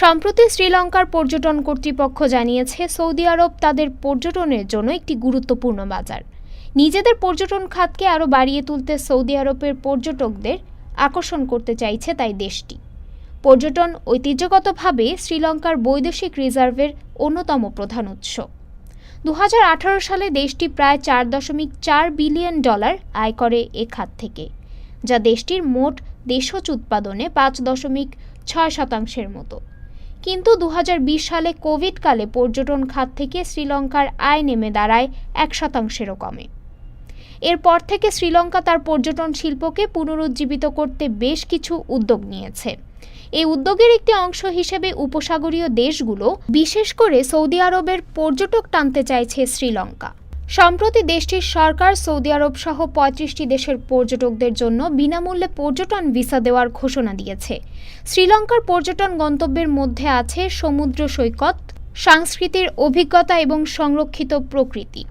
সম্প্রতি শ্রীলঙ্কার পর্যটন কর্তৃপক্ষ জানিয়েছে, সৌদি আরব তাদের পর্যটনের জন্য একটি গুরুত্বপূর্ণ বাজার। নিজেদের পর্যটন খাতকে আরও বাড়িয়ে তুলতে সৌদি আরবের পর্যটকদের আকর্ষণ করতে চাইছে তাই দেশটি। পর্যটন ঐতিহ্যগতভাবে শ্রীলঙ্কার বৈদেশিক রিজার্ভের অন্যতম প্রধান উৎস। দু হাজার আঠারো সালে দেশটি প্রায় চার দশমিক চার বিলিয়ন ডলার আয় করে এ খাত থেকে, যা দেশটির মোট দেশজ উৎপাদনে পাঁচ দশমিক ছয় শতাংশের মতো। কিন্তু দু হাজার বিশ সালে কোভিডকালে পর্যটন খাত থেকে শ্রীলঙ্কার আয় নেমে দাঁড়ায় এক শতাংশেরও কমে। এরপর থেকে শ্রীলঙ্কা তার পর্যটন শিল্পকে পুনরুজ্জীবিত করতে বেশ কিছু উদ্যোগ নিয়েছে। এই উদ্যোগের একটি অংশ হিসেবে উপসাগরীয় দেশগুলো, বিশেষ করে সৌদি আরবের পর্যটক টানতে চাইছে শ্রীলঙ্কা। সম্প্রতি দেশটির সরকার সৌদি আরব সহ পঁয়ত্রিশটি দেশের পর্যটকদের জন্য বিনামূল্যে পর্যটন ভিসা দেওয়ার ঘোষণা দিয়েছে। শ্রীলঙ্কার পর্যটন গন্তব্যের মধ্যে আছে সমুদ্র সৈকত, সাংস্কৃতির অভিজ্ঞতা এবং সংরক্ষিত প্রকৃতি।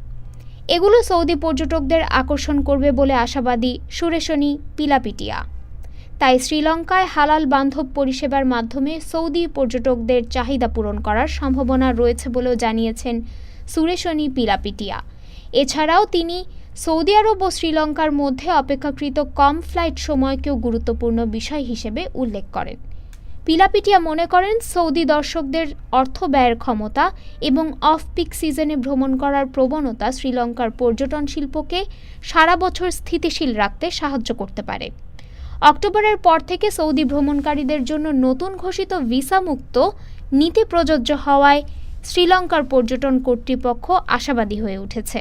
এগুলো সৌদি পর্যটকদের আকর্ষণ করবে বলে আশাবাদী সুরেশনী পিলাপিটিয়া। তাই শ্রীলঙ্কায় হালাল বান্ধব পরিষেবার মাধ্যমে সৌদি পর্যটকদের চাহিদা পূরণ করার সম্ভাবনা রয়েছে বলেও জানিয়েছেন সুরেশনী পিলাপিটিয়া। এছাড়াও তিনি সৌদি আরব ও শ্রীলঙ্কার মধ্যে অপেক্ষাকৃত কম ফ্লাইট সময়কেও গুরুত্বপূর্ণ বিষয় হিসেবে উল্লেখ করেন। পিলাপিটিয়া মনে করেন, সৌদি দর্শকদের অর্থ ব্যয়ের ক্ষমতা এবং অফ পিক সিজনে ভ্রমণ করার প্রবণতা শ্রীলঙ্কার পর্যটন শিল্পকে সারা বছর স্থিতিশীল রাখতে সাহায্য করতে পারে। অক্টোবরের পর থেকে সৌদি ভ্রমণকারীদের জন্য নতুন ঘোষিত ভিসা মুক্ত নীতি প্রযোজ্য হওয়ায় শ্রীলঙ্কার পর্যটন কর্তৃপক্ষ আশাবাদী হয়ে উঠেছে।